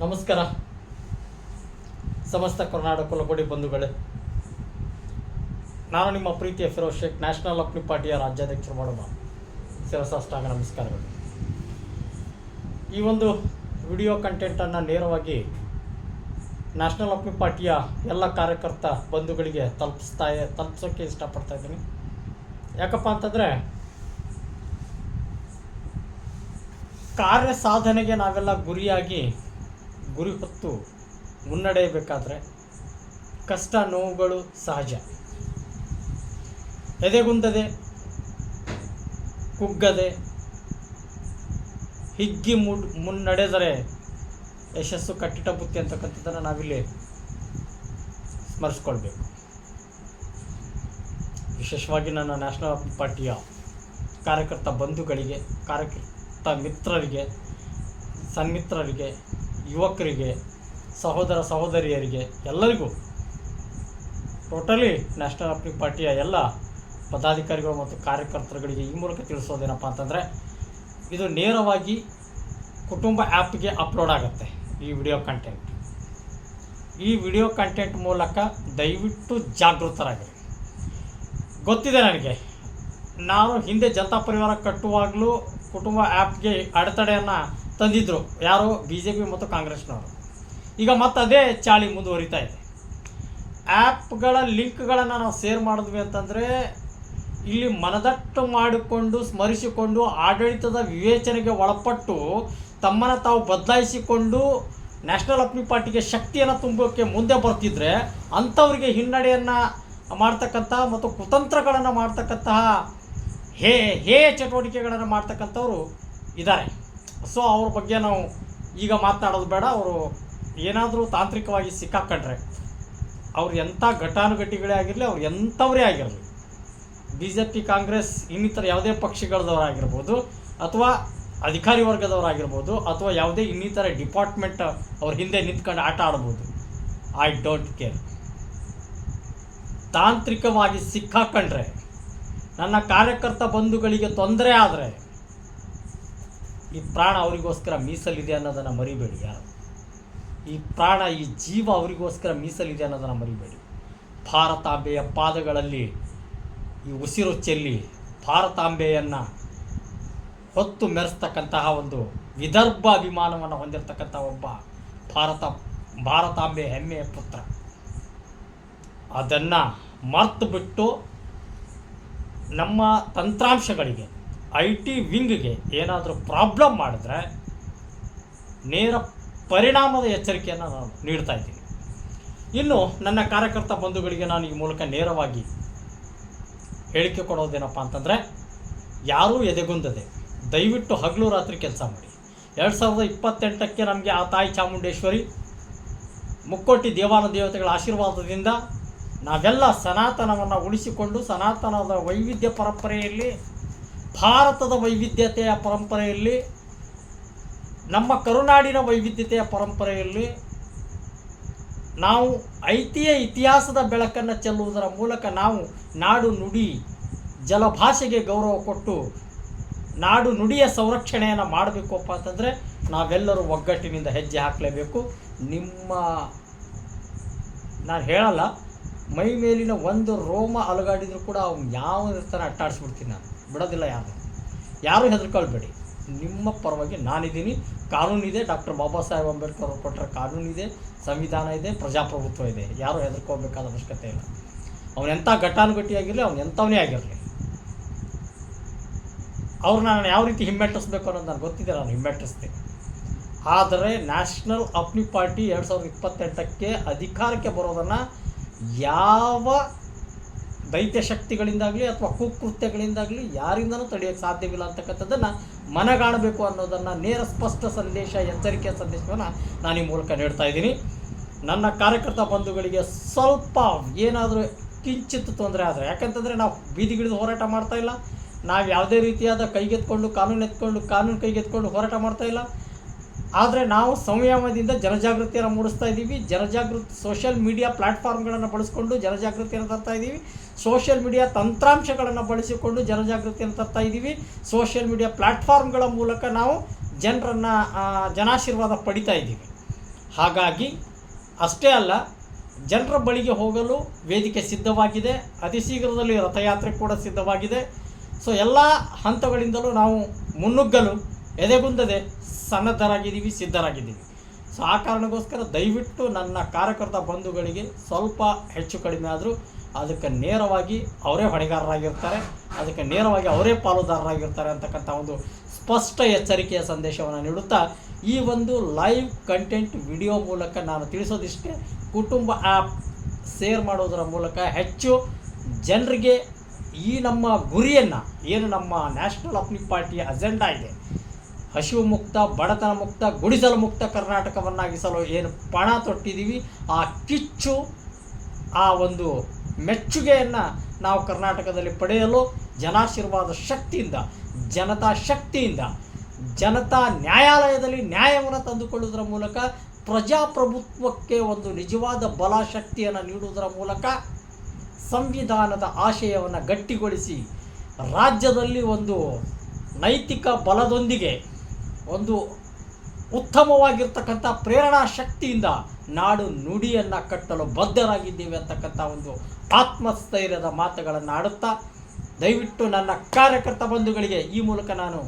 ನಮಸ್ಕಾರ. ಸಮಸ್ತ ಕರ್ನಾಟಕ ಕುಲಪಡಿ ಬಂಧುಗಳೇ, ನಾನು ನಿಮ್ಮ ಪ್ರೀತಿಯ ಫಿರೋಜ್ ಶೇಖ್, ನ್ಯಾಷನಲ್ ಅಪ್ನಿ ಪಾರ್ಟಿಯ ರಾಜ್ಯಾಧ್ಯಕ್ಷರು ಮಾಡೋಣ. ಶಿರಸಾಷ್ಟಾಂಗ ನಮಸ್ಕಾರಗಳು. ಈ ಒಂದು ವಿಡಿಯೋ ಕಂಟೆಂಟನ್ನು ನೇರವಾಗಿ ನ್ಯಾಷನಲ್ ಅಪ್ನಿ ಪಾರ್ಟಿಯ ಎಲ್ಲ ಕಾರ್ಯಕರ್ತ ಬಂಧುಗಳಿಗೆ ತಲುಪಿಸ್ತಾ ತಲುಪಿಸೋಕ್ಕೆ ಇಷ್ಟಪಡ್ತಾ ಇದ್ದೀನಿ. ಯಾಕಪ್ಪ ಅಂತಂದರೆ, ಕಾರ್ಯ ಸಾಧನೆಗೆ ನಾವೆಲ್ಲ ಗುರಿಯಾಗಿ ಗುರಿ ಹೊತ್ತು ಮುನ್ನಡೆಯಬೇಕಾದ್ರೆ ಕಷ್ಟ ನೋವುಗಳು ಸಹಜ. ಎದೆಗುಂದದೆ, ಕುಗ್ಗದೆ, ಹಿಗ್ಗಿ ಮುಡ್, ಮುನ್ನಡೆದರೆ ಯಶಸ್ಸು ಕಟ್ಟಿಟ ಬುತ್ತಿ ಅಂತಕ್ಕಂಥದ್ದನ್ನು ನಾವಿಲ್ಲಿ ಸ್ಮರಿಸ್ಕೊಳ್ಬೇಕು. ವಿಶೇಷವಾಗಿ ನನ್ನ ನ್ಯಾಷನಲ್ ಪಾರ್ಟಿಯ ಕಾರ್ಯಕರ್ತ ಬಂಧುಗಳಿಗೆ, ಕಾರ್ಯಕರ್ತ ಮಿತ್ರರಿಗೆ, ಸನ್ಮಿತ್ರರಿಗೆ ಯುವಕರಿಗೆ, ಸಹೋದರ ಸಹೋದರಿಯರಿಗೆ ಎಲ್ಲರಿಗೂ ಟೋಟಲಿ ನ್ಯಾಷನಲ್ ಅಪ್ನಿಕ್ ಪಾರ್ಟಿಯ ಎಲ್ಲ ಪದಾಧಿಕಾರಿಗಳು ಮತ್ತು ಕಾರ್ಯಕರ್ತರುಗಳಿಗೆ ಈ ಮೂಲಕ ತಿಳಿಸೋದೇನಪ್ಪ ಅಂತಂದರೆ, ಇದು ನೇರವಾಗಿ ಕುಟುಂಬ ಆ್ಯಪ್ಗೆ ಅಪ್ಲೋಡ್ ಆಗುತ್ತೆ ಈ ವಿಡಿಯೋ ಕಂಟೆಂಟ್. ಈ ವಿಡಿಯೋ ಕಂಟೆಂಟ್ ಮೂಲಕ ದಯವಿಟ್ಟು ಜಾಗೃತರಾಗಿರಿ. ಗೊತ್ತಿದೆ ನನಗೆ, ನಾನು ಹಿಂದೆ ಜನತಾ ಪರಿವಾರ ಕಟ್ಟುವಾಗಲೂ ಕುಟುಂಬ ಆ್ಯಪ್ಗೆ ಅಡೆತಡೆಯನ್ನು ತಂದಿದ್ದರು ಯಾರು? ಬಿ ಜೆ ಪಿ ಮತ್ತು ಕಾಂಗ್ರೆಸ್ನವರು. ಈಗ ಮತ್ತೆ ಅದೇ ಚಾಳಿ ಮುಂದುವರಿತಾ ಇದೆ. ಆ್ಯಪ್ಗಳ ಲಿಂಕ್ಗಳನ್ನು ನಾವು ಶೇರ್ ಮಾಡಿದ್ವಿ ಅಂತಂದರೆ, ಇಲ್ಲಿ ಮನದಟ್ಟು ಮಾಡಿಕೊಂಡು, ಸ್ಮರಿಸಿಕೊಂಡು, ಆಡಳಿತದ ವಿವೇಚನೆಗೆ ಒಳಪಟ್ಟು, ತಮ್ಮನ್ನು ತಾವು ಬದಲಾಯಿಸಿಕೊಂಡು, ನ್ಯಾಷನಲ್ ಅಪ್ನಿ ಪಾರ್ಟಿಗೆ ಶಕ್ತಿಯನ್ನು ತುಂಬೋಕ್ಕೆ ಮುಂದೆ ಬರ್ತಿದ್ರೆ, ಅಂಥವ್ರಿಗೆ ಹಿನ್ನಡೆಯನ್ನು ಮಾಡ್ತಕ್ಕಂಥ ಮತ್ತು ಕುತಂತ್ರಗಳನ್ನು ಮಾಡ್ತಕ್ಕಂತಹ ಹೇ ಹೇ ಚಟುವಟಿಕೆಗಳನ್ನು ಮಾಡ್ತಕ್ಕಂಥವ್ರು ಇದ್ದಾರೆ ಸೊ ಅವ್ರ ಬಗ್ಗೆ ನಾವು ಈಗ ಮಾತನಾಡೋದು ಬೇಡ. ಅವರು ಏನಾದರೂ ತಾಂತ್ರಿಕವಾಗಿ ಸಿಕ್ಕಾಕೊಂಡ್ರೆ, ಅವ್ರು ಎಂಥ ಘಟಾನುಘಟಿಗಳೇ ಆಗಿರಲಿ, ಅವ್ರು ಎಂಥವರೇ ಆಗಿರಲಿ ಬಿ ಜೆ ಪಿ ಕಾಂಗ್ರೆಸ್, ಇನ್ನಿತರ ಯಾವುದೇ ಪಕ್ಷಗಳದವರಾಗಿರ್ಬೋದು, ಅಥವಾ ಅಧಿಕಾರಿ ವರ್ಗದವರಾಗಿರ್ಬೋದು, ಅಥವಾ ಯಾವುದೇ ಇನ್ನಿತರ ಡಿಪಾರ್ಟ್ಮೆಂಟ್ ಅವ್ರ ಹಿಂದೆ ನಿಂತ್ಕೊಂಡು ಆಟ ಆಡ್ಬೋದು ಐ ಡೋಂಟ್ ಕೇರ್ ತಾಂತ್ರಿಕವಾಗಿ ಸಿಕ್ಕಾಕೊಂಡ್ರೆ, ನನ್ನ ಕಾರ್ಯಕರ್ತ ಬಂಧುಗಳಿಗೆ ತೊಂದರೆ ಆದರೆ ಈ ಪ್ರಾಣ ಅವರಿಗೋಸ್ಕರ ಮೀಸಲಿದೆ ಅನ್ನೋದನ್ನು ಮರಿಬೇಡಿ ಯಾರು? ಈ ಪ್ರಾಣ, ಈ ಜೀವ ಅವರಿಗೋಸ್ಕರ ಮೀಸಲಿದೆ ಅನ್ನೋದನ್ನು ಮರಿಬೇಡಿ. ಭಾರತಾಂಬೆಯ ಪಾದಗಳಲ್ಲಿ, ಈ ಉಸಿರು ಚೆಲ್ಲಿ ಭಾರತಾಂಬೆಯನ್ನು ಹೊತ್ತು ಮೆರೆಸ್ತಕ್ಕಂತಹ ಒಂದು ವಿದರ್ಭ ಅಭಿಮಾನವನ್ನು ಹೊಂದಿರತಕ್ಕಂಥ ಒಬ್ಬ ಭಾರತ, ಭಾರತಾಂಬೆ ಹೆಮ್ಮೆಯ ಪುತ್ರ. ಅದನ್ನು ಮರ್ತು ಬಿಟ್ಟು ನಮ್ಮ ತಂತ್ರಾಂಶಗಳಿಗೆ ಐ ಟಿ ವಿಂಗ್ಗೆ ಏನಾದರೂ ಪ್ರಾಬ್ಲಮ್ ಮಾಡಿದ್ರೆ ನೇರ ಪರಿಣಾಮದ ಎಚ್ಚರಿಕೆಯನ್ನು ನಾನು ನೀಡ್ತಾ ಇದ್ದೀನಿ. ಇನ್ನು ನನ್ನ ಕಾರ್ಯಕರ್ತ ಬಂಧುಗಳಿಗೆ ನಾನು ಈ ಮೂಲಕ ನೇರವಾಗಿ ಹೇಳಿಕೆ ಕೊಡೋದೇನಪ್ಪ ಅಂತಂದರೆ, ಯಾರೂ ಎದೆಗುಂದದೆ. ದಯವಿಟ್ಟು ಹಗಲು ರಾತ್ರಿ ಕೆಲಸ ಮಾಡಿ. ಎರಡು ಸಾವಿರದ ಇಪ್ಪತ್ತೆಂಟಕ್ಕೆ ನಮಗೆ ಆ ತಾಯಿ ಚಾಮುಂಡೇಶ್ವರಿ, ಮುಕ್ಕೋಟಿ ದೇವಾನ ದೇವತೆಗಳ ಆಶೀರ್ವಾದದಿಂದ ನಾವೆಲ್ಲ ಸನಾತನವನ್ನು ಉಳಿಸಿಕೊಂಡು ಸನಾತನದ ವೈವಿಧ್ಯ ಪರಂಪರೆಯಲ್ಲಿ ಭಾರತದ ವೈವಿಧ್ಯತೆಯ ಪರಂಪರೆಯಲ್ಲಿ, ನಮ್ಮ ಕರುನಾಡಿನ ವೈವಿಧ್ಯತೆಯ ಪರಂಪರೆಯಲ್ಲಿ ನಾವು ಐತಿಹ್ಯ ಇತಿಹಾಸದ ಬೆಳಕನ್ನು ಚೆಲ್ಲುವುದರ ಮೂಲಕ ನಾವು ನಾಡು ನುಡಿ ಜಲಭಾಷೆಗೆ ಗೌರವ ಕೊಟ್ಟು ನಾಡು ನುಡಿಯ ಸಂರಕ್ಷಣೆಯನ್ನು ಮಾಡಬೇಕಪ್ಪ ಅಂತಂದರೆ ನಾವೆಲ್ಲರೂ ಒಗ್ಗಟ್ಟಿನಿಂದ ಹೆಜ್ಜೆ ಹಾಕಲೇಬೇಕು. ನಿಮ್ಮ ನಾನು ಹೇಳಲ್ಲ, ಮೈ ಮೇಲಿನ ಒಂದು ರೋಮ ಅಲುಗಾಡಿದ್ರು ಕೂಡ ಅವ್ನು ಯಾವ ಇರ್ತಾನೆ ಅಟ್ಟಾಡಿಸ್ಬಿಡ್ತೀನಿ ನಾನು. ಬಿಡೋದಿಲ್ಲ ಯಾರು. ಯಾರೂ ಹೆದರ್ಕೊಳ್ಬೇಡಿ. ನಿಮ್ಮ ಪರವಾಗಿ ನಾನಿದ್ದೀನಿ. ಕಾನೂನಿದೆ ಡಾಕ್ಟರ್ ಬಾಬಾ ಸಾಹೇಬ್ ಅಂಬೇಡ್ಕರ್ ಅವರು ಕೊಟ್ಟರೆ ಕಾನೂನಿದೆ ಸಂವಿಧಾನ ಇದೆ, ಪ್ರಜಾಪ್ರಭುತ್ವ ಇದೆ. ಯಾರೂ ಹೆದರ್ಕೋಬೇಕಾದ ಅವಶ್ಯಕತೆ ಇಲ್ಲ. ಅವನೆಂಥ ಘಟಾನುಘಟಿಯಾಗಿರಲಿ, ಅವನು ಎಂಥವನೇ ಆಗಿರಲಿ. ಅವ್ರು ನಾನು ಯಾವ ರೀತಿ ಹಿಮ್ಮೆಟ್ಟಿಸ್ಬೇಕು ಅನ್ನೋದು ನನಗೆ ಗೊತ್ತಿದೆ, ನಾನು ಹಿಮ್ಮೆಟ್ಟಿಸ್ತೀನಿ. ಆದರೆ ನ್ಯಾಷನಲ್ ಅಪ್ನಿ ಪಾರ್ಟಿ ಎರಡು ಸಾವಿರದ ಇಪ್ಪತ್ತೆಂಟಕ್ಕೆ ಅಧಿಕಾರಕ್ಕೆ ಬರೋದನ್ನು ಯಾವ ದೈತ್ಯ ಶಕ್ತಿಗಳಿಂದಾಗಲಿ ಅಥವಾ ಕುಕೃತ್ಯಗಳಿಂದಾಗಲಿ ಯಾರಿಂದನೂ ತಡೆಯೋಕ್ಕೆ ಸಾಧ್ಯವಿಲ್ಲ ಅಂತಕ್ಕಂಥದ್ದನ್ನು ಮನಗಾಣಬೇಕು ಅನ್ನೋದನ್ನು ನೇರ ಸ್ಪಷ್ಟ ಸಂದೇಶ, ಎಚ್ಚರಿಕೆಯ ಸಂದೇಶವನ್ನು ನಾನು ಈ ಮೂಲಕ ನೀಡ್ತಾ ಇದ್ದೀನಿ. ನನ್ನ ಕಾರ್ಯಕರ್ತ ಬಂಧುಗಳಿಗೆ ಸ್ವಲ್ಪ ಏನಾದರೂ ಕಿಂಚಿತ್ತು ತೊಂದರೆ ಆದರೆ, ಯಾಕಂತಂದರೆ ನಾವು ಬೀದಿಗಿಳಿದು ಹೋರಾಟ ಮಾಡ್ತಾ ಇಲ್ಲ. ನಾವು ಯಾವುದೇ ರೀತಿಯಾದ ಕೈಗೆತ್ಕೊಂಡು, ಕಾನೂನು ಎತ್ಕೊಂಡು, ಕಾನೂನು ಕೈಗೆತ್ಕೊಂಡು ಹೋರಾಟ ಮಾಡ್ತಾ ಇಲ್ಲ. ಆದರೆ ನಾವು ಸಂಯಮದಿಂದ ಜನಜಾಗೃತಿಯನ್ನು ಮೂಡಿಸ್ತಾ ಇದ್ದೀವಿ. ಜನಜಾಗೃತಿ ಸೋಷಿಯಲ್ ಮೀಡಿಯಾ ಪ್ಲ್ಯಾಟ್ಫಾರ್ಮ್ಗಳನ್ನು ಬಳಸಿಕೊಂಡು ಜನಜಾಗೃತಿಯನ್ನು ತರ್ತಾ ಇದ್ದೀವಿ. ಸೋಷಿಯಲ್ ಮೀಡಿಯಾ ತಂತ್ರಾಂಶಗಳನ್ನು ಬಳಸಿಕೊಂಡು ಜನಜಾಗೃತಿಯನ್ನು ತರ್ತಾ ಇದ್ದೀವಿ. ಸೋಷಿಯಲ್ ಮೀಡಿಯಾ ಪ್ಲ್ಯಾಟ್ಫಾರ್ಮ್ಗಳ ಮೂಲಕ ನಾವು ಜನರನ್ನು ಜನಾಶೀರ್ವಾದ ಪಡಿತಾ ಇದ್ದೀವಿ. ಹಾಗಾಗಿ ಅಷ್ಟೇ ಅಲ್ಲ, ಜನರ ಬಳಿಗೆ ಹೋಗಲು ವೇದಿಕೆ ಸಿದ್ಧವಾಗಿದೆ. ಅತಿ ಶೀಘ್ರದಲ್ಲಿ ರಥಯಾತ್ರೆ ಕೂಡ ಸಿದ್ಧವಾಗಿದೆ. ಸೊ ಎಲ್ಲ ಹಂತಗಳಿಂದಲೂ ನಾವು ಮುನ್ನುಗ್ಗಲು ಎದೆಗುಂದದೆ ಸನ್ನದ್ಧರಾಗಿದ್ದೀವಿ, ಸಿದ್ಧರಾಗಿದ್ದೀವಿ. ಸೊ ಆ ಕಾರಣಕ್ಕೋಸ್ಕರ ದಯವಿಟ್ಟು ನನ್ನ ಕಾರ್ಯಕರ್ತ ಬಂಧುಗಳಿಗೆ ಸ್ವಲ್ಪ ಹೆಚ್ಚು ಕಡಿಮೆ ಆದರೂ ಅದಕ್ಕೆ ನೇರವಾಗಿ ಅವರೇ ಹೊಣೆಗಾರರಾಗಿರ್ತಾರೆ, ಅದಕ್ಕೆ ನೇರವಾಗಿ ಅವರೇ ಪಾಲುದಾರರಾಗಿರ್ತಾರೆ ಅಂತಕ್ಕಂಥ ಒಂದು ಸ್ಪಷ್ಟ ಎಚ್ಚರಿಕೆಯ ಸಂದೇಶವನ್ನು ನೀಡುತ್ತಾ, ಈ ಒಂದು ಲೈವ್ ಕಂಟೆಂಟ್ ವಿಡಿಯೋ ಮೂಲಕ ನಾನು ತಿಳಿಸೋದಿಷ್ಟೇ, ಕುಟುಂಬ ಆ್ಯಪ್ ಶೇರ್ ಮಾಡೋದರ ಮೂಲಕ ಹೆಚ್ಚು ಜನರಿಗೆ ಈ ನಮ್ಮ ಗುರಿಯನ್ನು, ಏನು ನಮ್ಮ ನ್ಯಾಷನಲ್ ಅಪ್ನಿಕ್ ಪಾರ್ಟಿಯ ಅಜೆಂಡಾ ಇದೆ ಹಸಿವು ಮುಕ್ತ ಬಡತನ ಮುಕ್ತ ಗುಡಿಸಲು ಮುಕ್ತ ಕರ್ನಾಟಕವನ್ನಾಗಿಸಲು ಏನು ಪಣ ತೊಟ್ಟಿದ್ದೀವಿ, ಆ ಕಿಚ್ಚು, ಆ ಒಂದು ಮೆಚ್ಚುಗೆಯನ್ನು ನಾವು ಕರ್ನಾಟಕದಲ್ಲಿ ಪಡೆಯಲು ಜನಾಶೀರ್ವಾದ ಶಕ್ತಿಯಿಂದ, ಜನತಾ ಶಕ್ತಿಯಿಂದ, ಜನತಾ ನ್ಯಾಯಾಲಯದಲ್ಲಿ ನ್ಯಾಯವನ್ನು ತಂದುಕೊಳ್ಳುವುದರ ಮೂಲಕ, ಪ್ರಜಾಪ್ರಭುತ್ವಕ್ಕೆ ಒಂದು ನಿಜವಾದ ಬಲ ಶಕ್ತಿಯನ್ನು ನೀಡುವುದರ ಮೂಲಕ ಸಂವಿಧಾನದ ಆಶಯವನ್ನು ಗಟ್ಟಿಗೊಳಿಸಿ, ರಾಜ್ಯದಲ್ಲಿ ಒಂದು ನೈತಿಕ ಬಲದೊಂದಿಗೆ ಒಂದು ಉತ್ತಮವಾಗಿರ್ತಕ್ಕಂಥ ಪ್ರೇರಣಾ ಶಕ್ತಿಯಿಂದ ನಾಡು ನುಡಿಯನ್ನು ಕಟ್ಟಲು ಬದ್ಧರಾಗಿದ್ದೀವಿ ಅಂತಕ್ಕಂಥ ಒಂದು ಆತ್ಮಸ್ಥೈರ್ಯದ ಮಾತುಗಳನ್ನು ಆಡುತ್ತಾ, ದಯವಿಟ್ಟು ನನ್ನ ಕಾರ್ಯಕರ್ತ ಬಂಧುಗಳಿಗೆ ಈ ಮೂಲಕ ನಾನು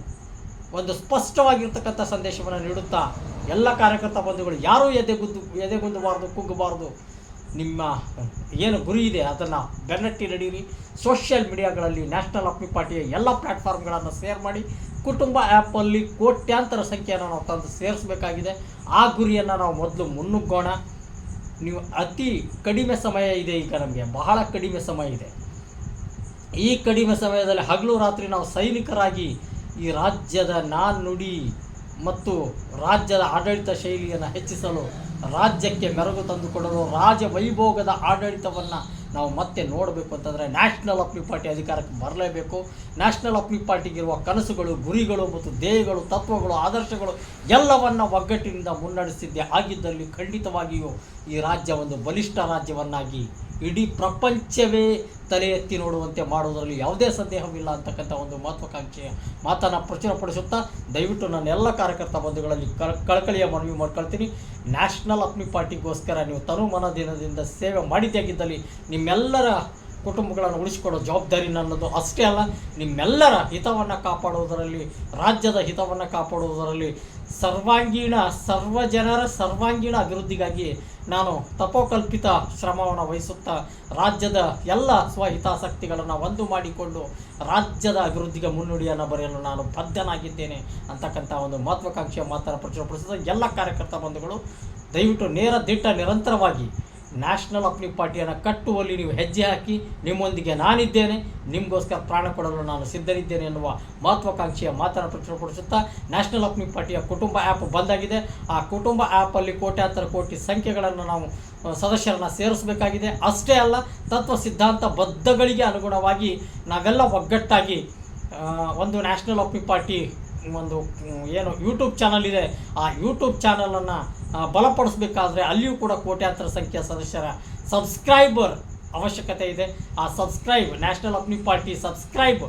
ಒಂದು ಸ್ಪಷ್ಟವಾಗಿರ್ತಕ್ಕಂಥ ಸಂದೇಶವನ್ನು ನೀಡುತ್ತಾ, ಎಲ್ಲ ಕಾರ್ಯಕರ್ತ ಬಂಧುಗಳು ಯಾರೂ ಎದೆಗುದ್ದು, ಎದೆಗುಂದಬಾರ್ದು ಕುಗ್ಗಬಾರ್ದು ನಿಮ್ಮ ಏನು ಗುರಿ ಇದೆ ಅದನ್ನು ಬೆನ್ನಟ್ಟಿ ನಡೀರಿ ಸೋಷಿಯಲ್ ಮೀಡಿಯಾಗಳಲ್ಲಿ ನ್ಯಾಷನಲ್ ಅಪ್ಪಿ ಪಾರ್ಟಿಯ ಎಲ್ಲ ಪ್ಲ್ಯಾಟ್ಫಾರ್ಮ್ಗಳನ್ನು ಶೇರ್ ಮಾಡಿ ಕುಟುಂಬ ಆ್ಯಪಲ್ಲಿ ಕೋಟ್ಯಾಂತರ ಸಂಖ್ಯೆಯನ್ನು ನಾವು ತಂದು ಸೇರಿಸಬೇಕಾಗಿದೆ. ಆ ಗುರಿಯನ್ನು ನಾವು ಮೊದಲು ಮುನ್ನುಗ್ಗೋಣ. ನೀವು ಅತಿ ಕಡಿಮೆ ಸಮಯ ಇದೆ ಈಗ ನಮಗೆ. ಬಹಳ ಕಡಿಮೆ ಸಮಯ ಇದೆ. ಈ ಕಡಿಮೆ ಸಮಯದಲ್ಲಿ ಹಗಲು ರಾತ್ರಿ ನಾವು ಸೈನಿಕರಾಗಿ ಈ ರಾಜ್ಯದ ನಾನುಡಿ ಮತ್ತು ರಾಜ್ಯದ ಆಡಳಿತ ಶೈಲಿಯನ್ನು ಹೆಚ್ಚಿಸಲು ರಾಜ್ಯಕ್ಕೆ ಮೆರಗು ತಂದುಕೊಡಲು ರಾಜ ವೈಭೋಗದ ಆಡಳಿತವನ್ನು ನಾವು ಮತ್ತೆ ನೋಡಬೇಕು ಅಂತಂದರೆ ನ್ಯಾಷನಲ್ ಅಪ್ನಿ ಪಾರ್ಟಿ ಅಧಿಕಾರಕ್ಕೆ ಬರಲೇಬೇಕು. ನ್ಯಾಷನಲ್ ಅಪ್ನಿ ಪಾರ್ಟಿಗಿರುವ ಕನಸುಗಳು, ಗುರಿಗಳು ಮತ್ತು ಧ್ಯೇಯಗಳು, ತತ್ವಗಳು, ಆದರ್ಶಗಳು ಎಲ್ಲವನ್ನು ಒಗ್ಗಟ್ಟಿನಿಂದ ಮುನ್ನಡೆಸಿದ್ದೆ ಆಗಿದ್ದಲ್ಲಿ ಖಂಡಿತವಾಗಿಯೂ ಈ ರಾಜ್ಯ ಒಂದು ಬಲಿಷ್ಠ ರಾಜ್ಯವನ್ನಾಗಿ ಇಡೀ ಪ್ರಪಂಚವೇ ತಲೆ ಎತ್ತಿ ನೋಡುವಂತೆ ಮಾಡುವುದರಲ್ಲಿ ಯಾವುದೇ ಸಂದೇಹವಿಲ್ಲ ಅಂತಕ್ಕಂಥ ಒಂದು ಮಹತ್ವಾಕಾಂಕ್ಷೆಯ ಮಾತನ್ನು ಪ್ರಚುರಪಡಿಸುತ್ತಾ ದಯವಿಟ್ಟು ನನ್ನ ಎಲ್ಲ ಕಾರ್ಯಕರ್ತ ಬಂಧುಗಳಲ್ಲಿ ಕಳ, ಕಳಕಳಿಯ ಮನವಿ ಮಾಡ್ಕೊಳ್ತೀನಿ. ನ್ಯಾಷನಲ್ ಅಪ್ನಿ ಪಾರ್ಟಿಗೋಸ್ಕರ ನೀವು ತನು ಮನದಿನದಿಂದ ಸೇವೆ ಮಾಡಿದ್ದಾಗಿದ್ದಲ್ಲಿ ನಿಮ್ಮೆಲ್ಲರ ಕುಟುಂಬಗಳನ್ನು ಉಳಿಸಿಕೊಡೋ ಜವಾಬ್ದಾರಿ ನನ್ನದು. ಅಷ್ಟೇ ಅಲ್ಲ, ನಿಮ್ಮೆಲ್ಲರ ಹಿತವನ್ನು ಕಾಪಾಡುವುದರಲ್ಲಿ, ರಾಜ್ಯದ ಹಿತವನ್ನು ಕಾಪಾಡುವುದರಲ್ಲಿ ಸರ್ವಾಂಗೀಣ ಸರ್ವ ಜನರ ಸರ್ವಾಂಗೀಣ ಅಭಿವೃದ್ಧಿಗಾಗಿ ನಾನು ತಪೋಕಲ್ಪಿತ ಶ್ರಮವನ್ನು ವಹಿಸುತ್ತಾ ರಾಜ್ಯದ ಎಲ್ಲ ಸ್ವಹಿತಾಸಕ್ತಿಗಳನ್ನು ಒಂದು ಮಾಡಿಕೊಂಡು ರಾಜ್ಯದ ಅಭಿವೃದ್ಧಿಗೆ ಮುನ್ನುಡಿಯನ್ನು ಬರೆಯಲು ನಾನು ಬದ್ಧನಾಗಿದ್ದೇನೆ ಅಂತಕ್ಕಂಥ ಒಂದು ಮಹತ್ವಾಕಾಂಕ್ಷೆಯ ಮಾತನ್ನು ಪ್ರಚುರಪಡಿಸಿದ ಎಲ್ಲ ಕಾರ್ಯಕರ್ತ ಬಂಧುಗಳು ದಯವಿಟ್ಟು ನೇರ ದಿಟ್ಟ ನಿರಂತರವಾಗಿ ನ್ಯಾಷನಲ್ ಅಪ್ನಿ ಪಾರ್ಟಿಯನ್ನು ಕಟ್ಟುವಲ್ಲಿ ನೀವು ಹೆಜ್ಜೆ ಹಾಕಿ ನಿಮ್ಮೊಂದಿಗೆ ನಾನಿದ್ದೇನೆ. ನಿಮಗೋಸ್ಕರ ಪ್ರಾಣ ಕೊಡಲು ನಾನು ಸಿದ್ಧರಿದ್ದೇನೆ ಎನ್ನುವ ಮಹತ್ವಾಕಾಂಕ್ಷೆಯ ಮಾತನ್ನು ಪ್ರಚುರಪಡಿಸುತ್ತಾ ನ್ಯಾಷನಲ್ ಅಪ್ನಿ ಪಾರ್ಟಿಯ ಕುಟುಂಬ ಆ್ಯಪ್ ಬಂದಾಗಿದೆ. ಆ ಕುಟುಂಬ ಆ್ಯಪಲ್ಲಿ ಕೋಟ್ಯಾಂತರ ಕೋಟಿ ಸಂಖ್ಯೆಗಳನ್ನು ನಾವು ಸದಸ್ಯರನ್ನು ಸೇರಿಸಬೇಕಾಗಿದೆ. ಅಷ್ಟೇ ಅಲ್ಲ, ತತ್ವ ಸಿದ್ಧಾಂತ ಬದ್ಧಗಳಿಗೆ ಅನುಗುಣವಾಗಿ ನಾವೆಲ್ಲ ಒಗ್ಗಟ್ಟಾಗಿ ಒಂದು ನ್ಯಾಷನಲ್ ಅಪ್ನಿ ಪಾರ್ಟಿ ಒಂದು, ಏನು ಯೂಟ್ಯೂಬ್ ಚಾನಲ್ ಇದೆ. ಆ ಯೂಟ್ಯೂಬ್ ಚಾನಲನ್ನು ಬಲಪಡಿಸಬೇಕಾದ್ರೆ ಅಲ್ಲಿಯೂ ಕೂಡ ಕೋಟ್ಯಾಂತರ ಸಂಖ್ಯೆಯ ಸದಸ್ಯರ ಸಬ್ಸ್ಕ್ರೈಬರ್ ಅವಶ್ಯಕತೆ ಇದೆ. ಆ subscribe, national Apni party subscribe,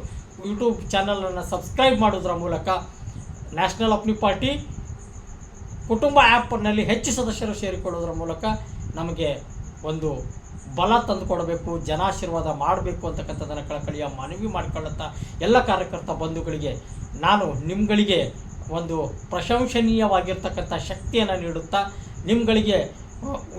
YouTube ಚಾನಲನ್ನು ಸಬ್ಸ್ಕ್ರೈಬ್ ಮಾಡೋದ್ರ ಮೂಲಕ ನ್ಯಾಷನಲ್ ಅಪ್ನಿ ಪಾರ್ಟಿ ಕುಟುಂಬ ಆ್ಯಪ್ನಲ್ಲಿ ಹೆಚ್ಚು ಸದಸ್ಯರು ಸೇರಿಕೊಳ್ಳೋದ್ರ ಮೂಲಕ ನಮಗೆ ಒಂದು ಬಲ ತಂದುಕೊಡಬೇಕು, ಜನಾಶೀರ್ವಾದ ಮಾಡಬೇಕು ಅಂತಕ್ಕಂಥದ್ದನ್ನು ಕಳಕಳಿಯ ಮನವಿ ಮಾಡಿಕೊಳ್ಳುತ್ತಾ ಎಲ್ಲ ಕಾರ್ಯಕರ್ತ ಬಂಧುಗಳಿಗೆ ನಾನು ನಿಮ್ಗಳಿಗೆ ಒಂದು ಪ್ರಶಂಸನೀಯವಾಗಿರ್ತಕ್ಕಂಥ ಶಕ್ತಿಯನ್ನು ನೀಡುತ್ತಾ ನಿಮ್ಗಳಿಗೆ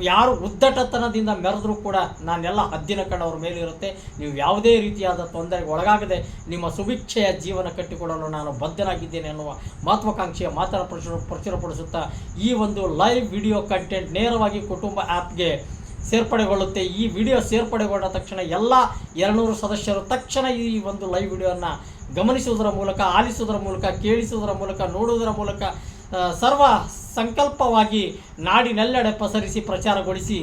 ಯಾರು ಉದ್ದಟತನದಿಂದ ಮೆರೆದರೂ ಕೂಡ ನಾನೆಲ್ಲ ಹದ್ದಿನ ಕಣ್ಣವ್ರ ಮೇಲಿರುತ್ತೆ ನೀವು ಯಾವುದೇ ರೀತಿಯಾದ ತೊಂದರೆಗೆ ಒಳಗಾಗದೆ ನಿಮ್ಮ ಸುಭಿಕ್ಷೆಯ ಜೀವನ ಕಟ್ಟಿಕೊಡಲು ನಾನು ಬದ್ಧನಾಗಿದ್ದೇನೆ ಅನ್ನುವ ಮಹತ್ವಾಕಾಂಕ್ಷೆಯ ಮಾತನ್ನು ಪ್ರಚುರ ಪ್ರಚುರಪಡಿಸುತ್ತಾ ಈ ಒಂದು ಲೈವ್ ವಿಡಿಯೋ ಕಂಟೆಂಟ್ ನೇರವಾಗಿ ಕುಟುಂಬ ಆ್ಯಪ್ಗೆ ಸೇರ್ಪಡೆಗೊಳ್ಳುತ್ತೆ. ಈ ವಿಡಿಯೋ ಸೇರ್ಪಡೆಗೊಂಡ ತಕ್ಷಣ ಎಲ್ಲ ಎರಡುನೂರು ಸದಸ್ಯರು ತಕ್ಷಣ ಈ ಒಂದು ಲೈವ್ ವಿಡಿಯೋವನ್ನು ಗಮನಿಸುವುದರ ಮೂಲಕ, ಆಲಿಸುವುದರ ಮೂಲಕ, ಕೇಳಿಸುವುದರ ಮೂಲಕ, ನೋಡುವುದರ ಮೂಲಕ ಸರ್ವ ಸಂಕಲ್ಪವಾಗಿ ನಾಡಿನೆಲ್ಲೆಡೆ ಪಸರಿಸಿ ಪ್ರಚಾರಗೊಳಿಸಿ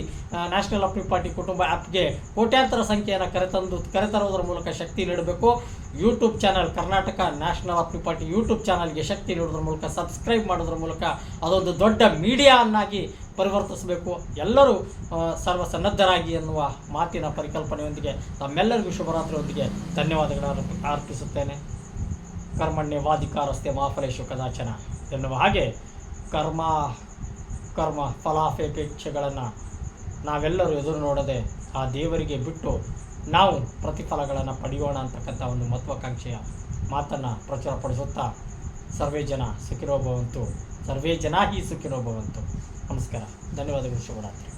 ನ್ಯಾಷನಲ್ ಅಪ್ನಿ ಪಾರ್ಟಿ ಕುಟುಂಬ ಆ್ಯಪ್ಗೆ ಕೋಟ್ಯಾಂತರ ಸಂಖ್ಯೆಯನ್ನು ಕರೆತಂದು ಕರೆತರುವುದರ ಮೂಲಕ ಶಕ್ತಿ ನೀಡಬೇಕು. YouTube channel Karnataka national Apni party YouTube ಚಾನಲ್ಗೆ ಶಕ್ತಿ ನೀಡೋದ್ರ ಮೂಲಕ ಸಬ್ಸ್ಕ್ರೈಬ್ ಮಾಡೋದ್ರ ಮೂಲಕ ಅದೊಂದು ದೊಡ್ಡ ಮೀಡಿಯಾ ಅನ್ನಾಗಿ ಪರಿವರ್ತಿಸಬೇಕು. ಎಲ್ಲರೂ ಸರ್ವಸನ್ನದ್ಧರಾಗಿ ಸರ್ವ ಸನ್ನದ್ಧರಾಗಿ ಎನ್ನುವ ಮಾತಿನ ಪರಿಕಲ್ಪನೆಯೊಂದಿಗೆ ತಮ್ಮೆಲ್ಲರಿಗೂ ಶುಭರಾತ್ರಿಯೊಂದಿಗೆ ಧನ್ಯವಾದಗಳನ್ನು ಅರ್ಪ- ಅರ್ಪಿಸುತ್ತೇನೆ. ಕರ್ಮಣ್ಯ ವಾದಿಕಾರಸ್ತೆ ಮಹಾಫಲೇಶು ಕದಾಚನ ಎನ್ನುವ ಹಾಗೆ ಕರ್ಮ ಕರ್ಮ ಫಲಾಪೇಕ್ಷೆಗಳನ್ನು ನಾವೆಲ್ಲರೂ ಎದುರು ನೋಡದೆ ಆ ದೇವರಿಗೆ ಬಿಟ್ಟು ನಾವು ಪ್ರತಿಫಲಗಳನ್ನು ಪಡೆಯೋಣ ಅಂತಕ್ಕಂಥ ಒಂದು ಮಹತ್ವಾಕಾಂಕ್ಷೆಯ ಮಾತನ್ನು ಪ್ರಚುರಪಡಿಸುತ್ತಾ ಸರ್ವೇ ಜನ ಸುಖಿನೋ ಭವಂತು ಸರ್ವೇ ಜನ ಹಿ ಸುಖಿನೋ ಭವಂತು ನಮಸ್ಕಾರ ಧನ್ಯವಾದಗಳು ಶುಭರಾತ್ರಿ